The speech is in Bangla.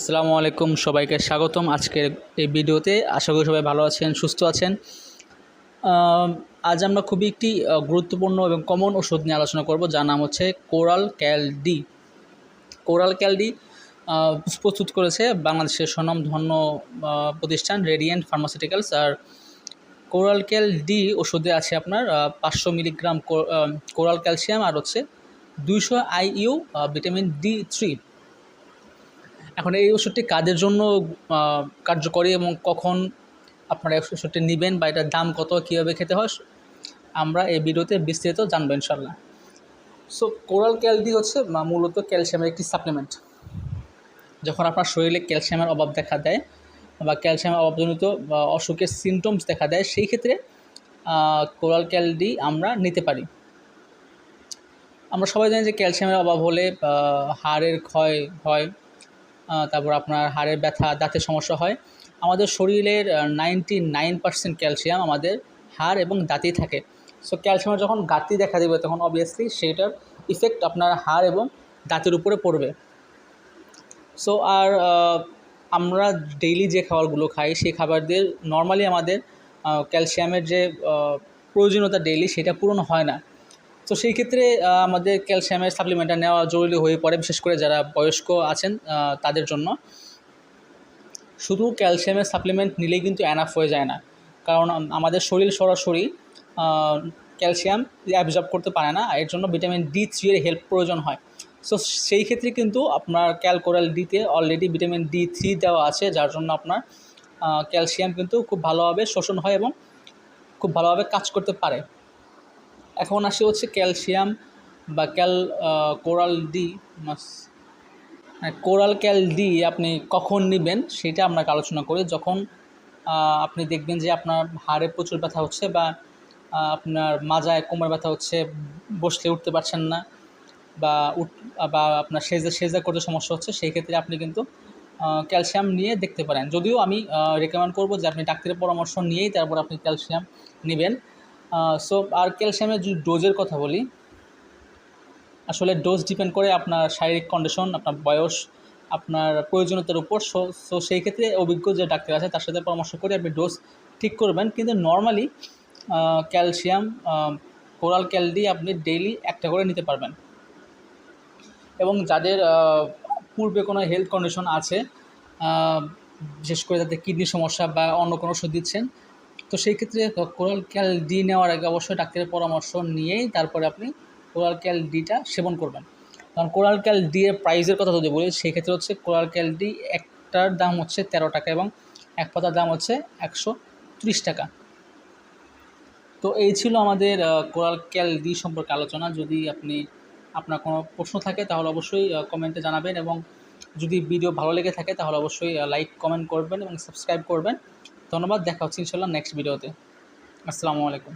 আসসালামু আলাইকুম, সবাইকে স্বাগতম আজকের এই ভিডিওতে। আশা করি সবাই ভালো আছেন, সুস্থ আছেন। আজ আমরা খুবই একটি গুরুত্বপূর্ণ এবং কমন ওষুধ নিয়ে আলোচনা করব, যার নাম হচ্ছে কোরাল ক্যালডি। কোরাল ক্যালডি প্রস্তুত করেছে বাংলাদেশের স্বনামধন্য প্রতিষ্ঠান রেডিয়েন্ট ফার্মাসিউটিক্যালস আর কোরাল ক্যাল ডি ওষুধে আছে আপনার পাঁচশো মিলিগ্রাম কোরাল ক্যালসিয়াম, আর হচ্ছে দুইশো আইইউ ভিটামিন ডি থ্রি। এখন এই ওষুধটি কাদের জন্য কার্যকরী এবং কখন আপনারা এই ওষুধটি নেবেন বা এটার দাম কত, কীভাবে খেতে হয়, আমরা এই ভিডিওতে বিস্তারিত জানব ইনশাল্লাহ সো কোরাল ক্যালডি হচ্ছে মূলত ক্যালসিয়ামের একটি সাপ্লিমেন্ট। যখন আপনার শরীরে ক্যালসিয়ামের অভাব দেখা দেয় বা ক্যালসিয়ামের অভাবজনিত অসুখের সিমটমস দেখা দেয়, সেই ক্ষেত্রে কোরাল ক্যালডি আমরা নিতে পারি। আমরা সবাই জানি যে ক্যালসিয়ামের অভাব হলে হাড়ের ক্ষয় হয় তারপর আপনার হাড়ের ব্যথা, দাঁতের সমস্যা হয়। আমাদের শরীরের নাইনটি নাইন পার্সেন্ট ক্যালসিয়াম আমাদের হাড় এবং দাঁতেই থাকে। সো ক্যালসিয়ামের যখন গাঁতি দেখা দেবে, তখন অবভিয়াসলি সেইটার ইফেক্ট আপনার হাড় এবং দাঁতের উপরে পড়বে। সো আর আমরা ডেইলি যে খাবারগুলো খাই, সেই খাবার দিয়ে নর্মালি আমাদের ক্যালসিয়ামের যে প্রয়োজনীয়তা ডেইলি সেটা পূরণ হয় না। তো সেই ক্ষেত্রে আমাদের ক্যালসিয়ামের সাপ্লিমেন্টটা নেওয়া জরুরি হয়ে পড়ে, বিশেষ করে যারা বয়স্ক আছেন তাদের জন্য। শুধু ক্যালসিয়ামের সাপ্লিমেন্ট নিলেই কিন্তু অ্যানাফ হয়ে যায় না। কারণ আমাদের শরীর সরাসরি ক্যালসিয়াম অ্যাবজর্ব করতে পারে না, এর জন্য ভিটামিন ডি থ্রি এর হেল্প প্রয়োজন হয়। সো সেই ক্ষেত্রে কিন্তু আপনার ক্যালকোরাল ডিতে অলরেডি ভিটামিন ডি থ্রি দেওয়া আছে, যার জন্য আপনার ক্যালসিয়াম কিন্তু খুব ভালোভাবে শোষণ হয় এবং খুব ভালোভাবে কাজ করতে পারে। এখন আসে হচ্ছে ক্যালসিয়াম বা ক্যাল কোরাল ডি মাস হ্যাঁ, কোরাল ক্যাল ডি আপনি কখন নেবেন সেটা আপনাকে আলোচনা করি যখন আপনি দেখবেন যে আপনার হাড়ে প্রচুর ব্যথা হচ্ছে বা আপনার মাজায় কোমর ব্যথা হচ্ছে বসলে উঠতে পারছেন না বা উঠ বা আপনার সেজা সেজা করতে সমস্যা হচ্ছে সেই ক্ষেত্রে আপনি কিন্তু ক্যালসিয়াম নিয়ে দেখতে পারেন। যদিও আমি রেকমেন্ড করব যে আপনি ডাক্তারের পরামর্শ নিয়েই তারপর আপনি ক্যালসিয়াম নেবেন। সো আর ক্যালসিয়ামের ডোজের কথা বলি, আসলে ডোজ ডিপেন্ড করে আপনার শারীরিক কন্ডিশন আপনার বয়স, আপনার প্রয়োজনীয়তার উপর। সো সো সেই ক্ষেত্রে অভিজ্ঞ যে ডাক্তার আছে, তার সাথে পরামর্শ করে আপনি ডোজ ঠিক করবেন। কিন্তু নর্মালি ক্যালসিয়াম কোরাল ক্যালডি আপনি ডেইলি একটা করে নিতে পারবেন। এবং যাদের পূর্বে কোনো হেলথ কন্ডিশন আছে বিশেষ করে যাদের কিডনির সমস্যা বা অন্য কোনো ওষুধ দিচ্ছেন তো সেই ক্ষেত্রে কোরাল ক্যাল ডি নেওয়ার আগে অবশ্যই ডাক্তারের পরামর্শ নিয়েই তারপরে আপনি কোরাল ক্যাল ডিটা সেবন করবেন। কারণ কোরাল ক্যাল ডি এর প্রাইসের কথা যদি বলি, সেই ক্ষেত্রে হচ্ছে কোরাল ক্যাল ডি একটার দাম হচ্ছে তেরো টাকা এবং এক পাতার দাম হচ্ছে একশো ত্রিশ টাকা। তো এই ছিল আমাদের কোরাল ক্যাল ডি সম্পর্কে আলোচনা। যদি আপনি, আপনার কোনো প্রশ্ন থাকে তাহলে অবশ্যই কমেন্টে জানাবেন এবং যদি ভিডিও ভালো লেগে থাকে তাহলে অবশ্যই লাইক কমেন্ট করবেন এবং সাবস্ক্রাইব করবেন। ধন্যবাদ দেখা হচ্ছে ইনশাল্লাহ নেক্সট ভিডিওতে আসসালামু আলাইকুম।